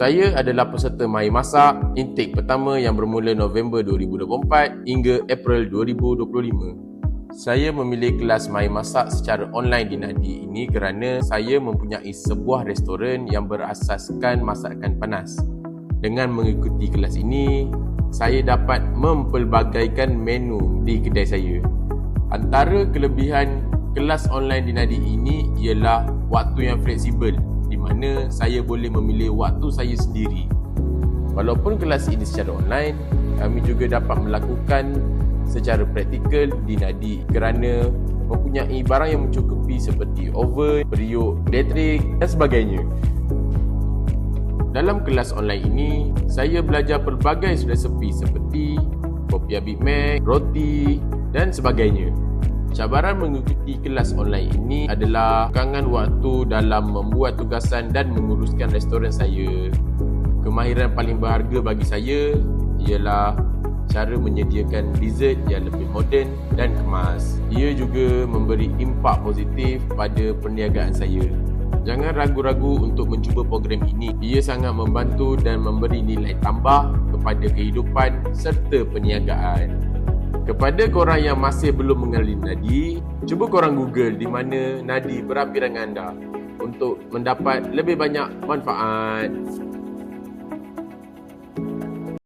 Saya adalah peserta Mai Masak intake pertama yang bermula November 2024 hingga April 2025. Saya memilih kelas Mai Masak secara online di Nadi ini kerana saya mempunyai sebuah restoran yang berasaskan masakan panas. Dengan mengikuti kelas ini, saya dapat mempelbagaikan menu di kedai saya. Antara kelebihan kelas online di Nadi ini ialah waktu yang fleksibel di mana saya boleh memilih waktu saya sendiri. Walaupun kelas ini secara online, kami juga dapat melakukan secara praktikal di Nadi kerana mempunyai barang yang mencukupi seperti oven, periuk elektrik dan sebagainya. Dalam kelas online ini, saya belajar pelbagai filosofi seperti kopi Big Mac, roti dan sebagainya. Cabaran mengikuti kelas online ini adalah kangan waktu dalam membuat tugasan dan menguruskan restoran saya. Kemahiran paling berharga bagi saya ialah cara menyediakan dessert yang lebih moden dan kemas. Ia juga memberi impak positif pada perniagaan saya. Jangan ragu-ragu untuk mencuba program ini. Ia sangat membantu dan memberi nilai tambah kepada kehidupan serta perniagaan. Kepada korang yang masih belum mengenali Nadi, cuba korang Google di mana Nadi berapi dengan anda untuk mendapat lebih banyak manfaat.